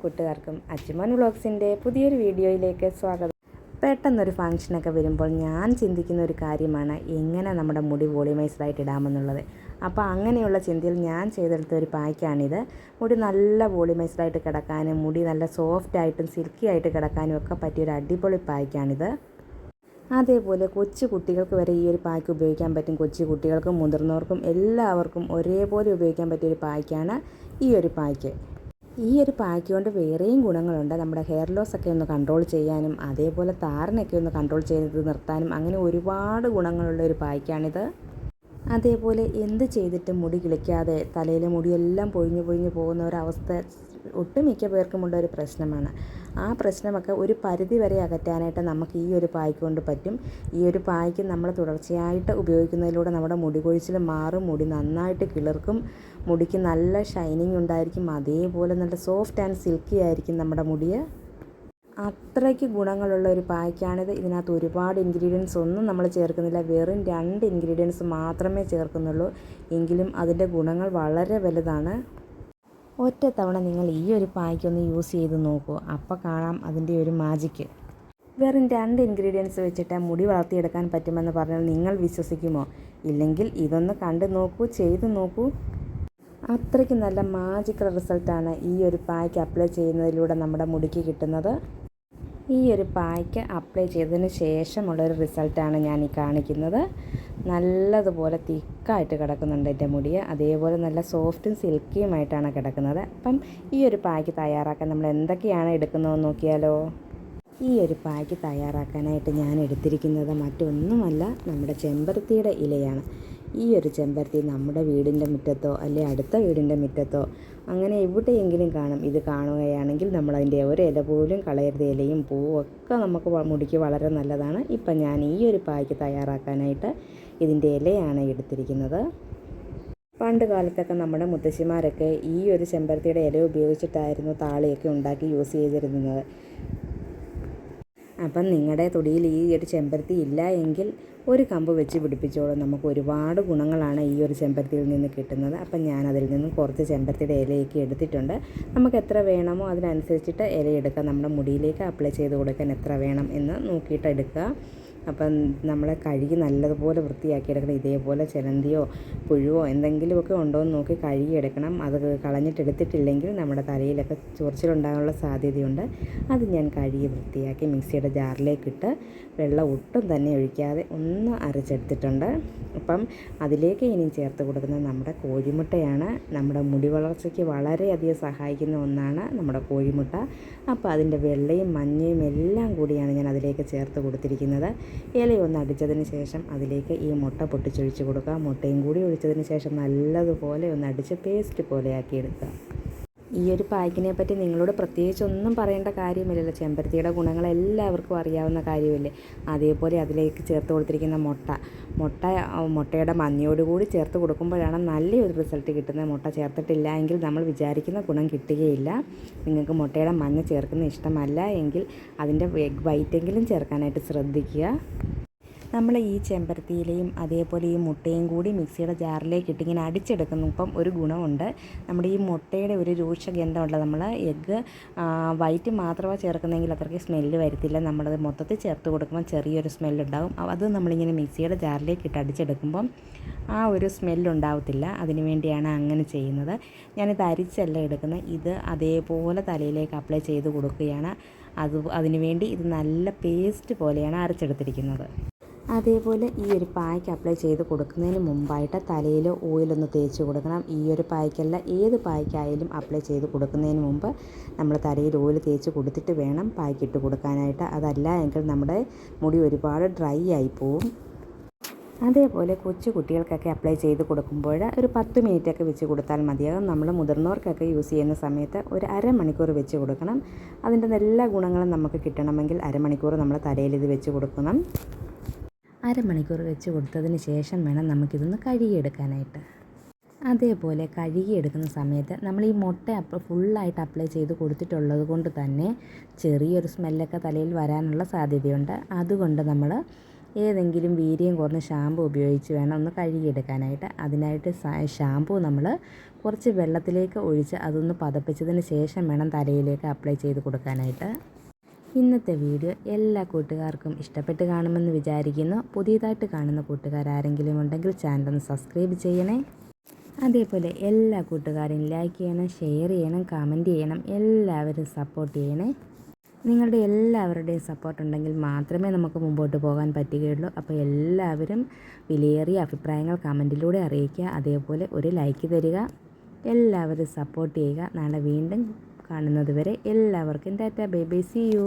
കൂട്ടുകാർക്കും അച്ചുമോൻ വ്ളോഗ്സിന്റെ പുതിയൊരു വീഡിയോയിലേക്ക് സ്വാഗതം. പെട്ടെന്നൊരു ഫംഗ്ഷനൊക്കെ വരുമ്പോൾ ഞാൻ ചിന്തിക്കുന്ന ഒരു കാര്യമാണ് എങ്ങനെ നമ്മുടെ മുടി വോളിമൈസ്ഡായിട്ട് ഇടാമെന്നുള്ളത്. അപ്പോൾ അങ്ങനെയുള്ള ചിന്തയിൽ ഞാൻ ചെയ്തെടുത്ത ഒരു പായ്ക്കാണിത്. മുടി നല്ല വോളിമൈസ്ഡായിട്ട് കിടക്കാനും മുടി നല്ല സോഫ്റ്റായിട്ടും സിൽക്കി ആയിട്ട് കിടക്കാനും ഒക്കെ പറ്റിയൊരു അടിപൊളി പായ്ക്കാണിത്. അതേപോലെ കൊച്ചു കുട്ടികൾക്ക് വരെ ഈ ഒരു പായ്ക്ക് ഉപയോഗിക്കാൻ പറ്റും. കൊച്ചു കുട്ടികൾക്കും മുതിർന്നവർക്കും എല്ലാവർക്കും ഒരേപോലെ ഉപയോഗിക്കാൻ പറ്റിയൊരു പായ്ക്കാണ് ഈ ഒരു പായ്ക്ക്. ഈ ഒരു പാക്ക് കൊണ്ട് വേറെയും ഗുണങ്ങളുണ്ട്. നമ്മുടെ ഹെയർ ലോസ് ഒക്കെ ഒന്ന് കൺട്രോൾ ചെയ്യാനും അതേപോലെ താരനൊക്കെ ഒന്ന് കൺട്രോൾ ചെയ്ത് നിർത്താനും അങ്ങനെ ഒരുപാട് ഗുണങ്ങളുള്ള ഒരു പായ്ക്കാണിത് അതേപോലെ എന്ത് ചെയ്തിട്ടും മുടി കിളിക്കാതെ തലയിലെ മുടിയെല്ലാം പൊഴിഞ്ഞു പൊഴിഞ്ഞു പോകുന്ന ഒരവസ്ഥ ഒട്ടുമിക്ക പേർക്കുമുള്ള ഒരു പ്രശ്നമാണ്. ആ പ്രശ്നമൊക്കെ ഒരു പരിധി വരെ അകറ്റാനായിട്ട് നമുക്ക് ഈ ഒരു പായ്ക്ക് കൊണ്ട് പറ്റും. ഈ ഒരു പായ്ക്ക് നമ്മൾ തുടർച്ചയായിട്ട് ഉപയോഗിക്കുന്നതിലൂടെ നമ്മുടെ മുടി കൊഴിച്ചിൽ മാറും മുടി നന്നായിട്ട് കിളിർക്കും മുടിക്ക് നല്ല ഷൈനിങ് ഉണ്ടായിരിക്കും. അതേപോലെ നല്ല സോഫ്റ്റ് ആൻഡ് സിൽക്കി ആയിരിക്കും നമ്മുടെ മുടി അത്രയ്ക്ക് ഗുണങ്ങളുള്ള ഒരു പായ്ക്കാണിത്. ഇതിനകത്ത് ഒരുപാട് ഇൻഗ്രീഡിയൻസ് ഒന്നും നമ്മൾ ചേർക്കുന്നില്ല. വെറും രണ്ട് ഇൻഗ്രീഡിയൻസ് മാത്രമേ ചേർക്കുന്നുള്ളൂ. എങ്കിലും അതിന്റെ ഗുണങ്ങൾ വളരെ വലുതാണ്. ഒറ്റ തവണ നിങ്ങൾ ഈ ഒരു പായ്ക്കൊന്ന് യൂസ് ചെയ്ത് നോക്കൂ. അപ്പോൾ കാണാം അതിന്റെ ഒരു മാജിക്ക് വെറും രണ്ട് ഇൻഗ്രീഡിയൻസ് വെച്ചിട്ട് മുടി വളർത്തിയെടുക്കാൻ പറ്റുമെന്ന് പറഞ്ഞാൽ നിങ്ങൾ വിശ്വസിക്കുമോ? ഇല്ലെങ്കിൽ ഇതൊന്ന് കണ്ടു നോക്കൂ ചെയ്തു നോക്കൂ. അത്രയ്ക്ക് നല്ല മാജിക്കൽ റിസൾട്ടാണ് ഈ ഒരു പായ്ക്ക് അപ്ലൈ ചെയ്യുന്നതിലൂടെ നമ്മുടെ മുടിക്ക് കിട്ടുന്നത്. ഈ ഒരു പായ്ക്ക് അപ്ലൈ ചെയ്തതിന് ശേഷമുള്ളൊരു റിസൾട്ടാണ് ഞാൻ ഈ കാണിക്കുന്നത്. നല്ലതുപോലെ തിക്കായിട്ട് കിടക്കുന്നുണ്ട് എന്റെ മുടി അതേപോലെ നല്ല സോഫ്റ്റും സിൽക്കിയുമായിട്ടാണ് കിടക്കുന്നത്. അപ്പം ഈ ഒരു പായ്ക്ക് തയ്യാറാക്കാൻ നമ്മൾ എന്തൊക്കെയാണ് എടുക്കുന്നതെന്ന് നോക്കിയാലോ? ഈ ഒരു പായ്ക്ക് തയ്യാറാക്കാനായിട്ട് ഞാൻ എടുത്തിരിക്കുന്നത് മറ്റൊന്നുമല്ല നമ്മുടെ ചെമ്പരത്തിയുടെ ഇലയാണ്. ഈ ഒരു ചെമ്പരത്തി നമ്മുടെ വീടിന്റെ മുറ്റത്തോ അല്ലെ അടുത്ത വീടിന്റെ മുറ്റത്തോ അങ്ങനെ എവിടെയെങ്കിലും കാണും. ഇത് കാണുകയാണെങ്കിൽ നമ്മൾ അതിന്റെ ഒരു ഇല പോലും കളയരുത്. ഇലയും പൂവും ഒക്കെ നമുക്ക് മുടിക്ക് വളരെ നല്ലതാണ്. ഇപ്പം ഞാൻ ഈ ഒരു പായ്ക്ക് തയ്യാറാക്കാനായിട്ട് ഇതിന്റെ ഇലയാണ് എടുത്തിരിക്കുന്നത്. പണ്ട് കാലത്തൊക്കെ നമ്മുടെ മുത്തശ്ശിമാരൊക്കെ ഈ ഒരു ചെമ്പരത്തിയുടെ ഇല ഉപയോഗിച്ചിട്ടായിരുന്നു താളിയൊക്കെ ഉണ്ടാക്കി യൂസ് ചെയ്തിരുന്നത്. അപ്പം നിങ്ങളുടെ തൊടിയിൽ ഈ ഒരു ചെമ്പരത്തി ഇല്ല എങ്കിൽ ഒരു കമ്പ് വെച്ച് പിടിപ്പിച്ചോളൂ. നമുക്ക് ഒരുപാട് ഗുണങ്ങളാണ് ഈ ഒരു ചെമ്പരത്തിയിൽ നിന്ന് കിട്ടുന്നത്. അപ്പം ഞാൻ അതിൽ നിന്നും കുറച്ച് ചെമ്പരത്തിയുടെ ഇലയൊക്കെ എടുത്തിട്ടുണ്ട്. നമുക്ക് എത്ര വേണമോ അതിനനുസരിച്ചിട്ട് ഇലയെടുക്കാം. നമ്മുടെ മുടിയിലേക്ക് അപ്ലൈ ചെയ്ത് കൊടുക്കാൻ എത്ര വേണം എന്ന് നോക്കിയിട്ട് എടുക്കുക. അപ്പം നമ്മളെ കഴുകി നല്ലതുപോലെ വൃത്തിയാക്കി എടുക്കണം ഇതേപോലെ ചിലന്തിയോ പുഴുവോ എന്തെങ്കിലുമൊക്കെ ഉണ്ടോ എന്ന് നോക്കി കഴുകിയെടുക്കണം. അത് കളഞ്ഞിട്ടെടുത്തിട്ടില്ലെങ്കിൽ നമ്മുടെ തലയിലൊക്കെ ചൊറിച്ചിലുണ്ടാകാനുള്ള സാധ്യതയുണ്ട്. അത് ഞാൻ കഴുകി വൃത്തിയാക്കി മിക്സിയുടെ ജാറിലേക്കിട്ട് വെള്ളം ഒട്ടും തന്നെ ഒഴിക്കാതെ ഒന്ന് അരച്ചെടുത്തിട്ടുണ്ട്. അപ്പം അതിലേക്ക് ഇനി ചേർത്ത് കൊടുക്കുന്നത് നമ്മുടെ കോഴിമുട്ടയാണ്. നമ്മുടെ മുടി വളർച്ചയ്ക്ക് വളരെയധികം സഹായിക്കുന്ന ഒന്നാണ് നമ്മുടെ കോഴിമുട്ട. അപ്പോൾ അതിന്റെ വെള്ളയും മഞ്ഞയും എല്ലാം കൂടിയാണ് ഞാൻ അതിലേക്ക് ചേർത്ത് കൊടുത്തിരിക്കുന്നത്. ഇലയൊന്ന് അടിച്ചതിന് ശേഷം അതിലേക്ക് ഈ മുട്ട പൊട്ടിച്ചൊഴിച്ച് കൊടുക്കുക. മുട്ടയും കൂടി ഒഴിച്ചതിന് ശേഷം നല്ലതുപോലെ ഒന്ന് അടിച്ച് പേസ്റ്റ് പോലെയാക്കി എടുക്കുക. ഈ ഒരു പായ്ക്കിനെ പറ്റി നിങ്ങളോട് പ്രത്യേകിച്ച് ഒന്നും പറയേണ്ട കാര്യമില്ലല്ലോ. ചെമ്പരത്തിയുടെ ഗുണങ്ങൾ എല്ലാവർക്കും അറിയാവുന്ന കാര്യമല്ലേ? അതേപോലെ അതിലേക്ക് ചേർത്ത് കൊടുത്തിരിക്കുന്ന മുട്ട. മുട്ട മുട്ടയുടെ മഞ്ഞയോട് കൂടി ചേർത്ത് കൊടുക്കുമ്പോഴാണ് നല്ലൊരു റിസൾട്ട് കിട്ടുന്നത്. മുട്ട ചേർത്തിട്ടില്ല എങ്കിൽ നമ്മൾ വിചാരിക്കുന്ന ഗുണം കിട്ടുകയില്ല. നിങ്ങൾക്ക് മുട്ടയുടെ മഞ്ഞ ചേർക്കുന്ന ഇഷ്ടമല്ല എങ്കിൽ അതിന്റെ വൈറ്റെങ്കിലും ചേർക്കാനായിട്ട് ശ്രദ്ധിക്കുക. നമ്മൾ ഈ ചെമ്പരത്തിയിലയും അതേപോലെ ഈ മുട്ടയും കൂടി മിക്സിയുടെ ജാറിലേക്ക് ഇട്ട് ഇങ്ങനെ അടിച്ചെടുക്കുമ്പം ഒരു ഗുണമുണ്ട്. നമ്മുടെ ഈ മുട്ടയുടെ ഒരു രൂക്ഷ ഗന്ധമുള്ള നമ്മൾ എഗ്ഗ് വൈറ്റ് മാത്രമേ ചേർക്കുന്നെങ്കിൽ അത്രയ്ക്ക് സ്മെല്ല് വരത്തില്ല. നമ്മളത് മൊത്തത്തിൽ ചേർത്ത് കൊടുക്കുമ്പോൾ ചെറിയൊരു സ്മെല്ലുണ്ടാവും. അത് നമ്മളിങ്ങനെ മിക്സിയുടെ ജാറിലേക്ക് ഇട്ട് അടിച്ചെടുക്കുമ്പം ആ ഒരു സ്മെല്ലുണ്ടാവത്തില്ല. അതിന് വേണ്ടിയാണ് അങ്ങനെ ചെയ്യുന്നത്. ഞാനിത് അരിച്ചല്ല എടുക്കുന്നത് ഇത് അതേപോലെ തലയിലേക്ക് അപ്ലൈ ചെയ്ത് കൊടുക്കുകയാണ്. അത് അതിനുവേണ്ടി ഇത് നല്ല പേസ്റ്റ് പോലെയാണ് അരച്ചെടുത്തിരിക്കുന്നത്. അതേപോലെ ഈ ഒരു പായ്ക്ക് അപ്ലൈ ചെയ്ത് കൊടുക്കുന്നതിന് മുമ്പായിട്ട് തലയിൽ ഓയിലൊന്ന് തേച്ച് കൊടുക്കണം. ഈ ഒരു പായ്ക്കല്ല ഏത് പായ്ക്കായാലും അപ്ലൈ ചെയ്ത് കൊടുക്കുന്നതിന് മുമ്പ് നമ്മൾ തലയിൽ ഓയിൽ തേച്ച് കൊടുത്തിട്ട് വേണം പായ്ക്ക് ഇട്ട് കൊടുക്കാനായിട്ട്. അതല്ല എങ്കിൽ നമ്മുടെ മുടി ഒരുപാട് ഡ്രൈ ആയി പോവും. അതേപോലെ കൊച്ചു കുട്ടികൾക്കൊക്കെ അപ്ലൈ ചെയ്ത് കൊടുക്കുമ്പോൾ ഒരു പത്ത് മിനിറ്റൊക്കെ വെച്ച് കൊടുത്താൽ മതിയാകും. നമ്മൾ മുതിർന്നവർക്കൊക്കെ യൂസ് ചെയ്യുന്ന സമയത്ത് ഒരു അരമണിക്കൂർ വെച്ച് കൊടുക്കണം. അതിന്റെ എല്ലാ ഗുണങ്ങളും നമുക്ക് കിട്ടണമെങ്കിൽ അരമണിക്കൂർ നമ്മൾ തലയിൽ ഇത് വെച്ച് കൊടുക്കണം. അരമണിക്കൂർ വെച്ച് കൊടുത്തതിന് ശേഷം വേണം നമുക്കിതൊന്ന് കഴുകിയെടുക്കാനായിട്ട്. അതേപോലെ കഴുകിയെടുക്കുന്ന സമയത്ത് നമ്മൾ ഈ മുട്ട അപ്പ് ഫുള്ളായിട്ട് അപ്ലൈ ചെയ്ത് കൊടുത്തിട്ടുള്ളത് കൊണ്ട് തന്നെ ചെറിയൊരു സ്മെല്ലൊക്കെ തലയിൽ വരാനുള്ള സാധ്യതയുണ്ട്. അതുകൊണ്ട് നമ്മൾ ഏതെങ്കിലും വീര്യം കുറഞ്ഞ ഷാമ്പു ഉപയോഗിച്ച് വേണം ഒന്ന് കഴുകിയെടുക്കാനായിട്ട്. അതിനായിട്ട് ഷാമ്പു നമ്മൾ കുറച്ച് വെള്ളത്തിലേക്ക് ഒഴിച്ച് അതൊന്ന് പതപ്പിച്ചതിന് ശേഷം വേണം തലയിലേക്ക് അപ്ലൈ ചെയ്ത് കൊടുക്കാനായിട്ട്. ഇന്നത്തെ വീഡിയോ എല്ലാ കൂട്ടുകാർക്കും ഇഷ്ടപ്പെട്ട് കാണുമെന്ന് വിചാരിക്കുന്നു. പുതിയതായിട്ട് കാണുന്ന കൂട്ടുകാർ ആരെങ്കിലും ഉണ്ടെങ്കിൽ ചാനൽ ഒന്ന് സബ്സ്ക്രൈബ് ചെയ്യണേ. അതേപോലെ എല്ലാ കൂട്ടുകാരെയും ലൈക്ക് ചെയ്യണം ഷെയർ ചെയ്യണം കമന്റ് ചെയ്യണം എല്ലാവരും സപ്പോർട്ട് ചെയ്യണേ. നിങ്ങളുടെ എല്ലാവരുടെയും സപ്പോർട്ട് ഉണ്ടെങ്കിൽ മാത്രമേ നമുക്ക് മുമ്പോട്ട് പോകാൻ പറ്റുകയുള്ളൂ. അപ്പോൾ എല്ലാവരും വിലയേറിയ അഭിപ്രായങ്ങൾ കമന്റിലൂടെ അറിയിക്കുക. അതേപോലെ ഒരു ലൈക്ക് തരിക. എല്ലാവരും സപ്പോർട്ട് ചെയ്യുക. നാളെ വീണ്ടും കാണുന്നത് വരെ എല്ലാവർക്കും tata bye bye see you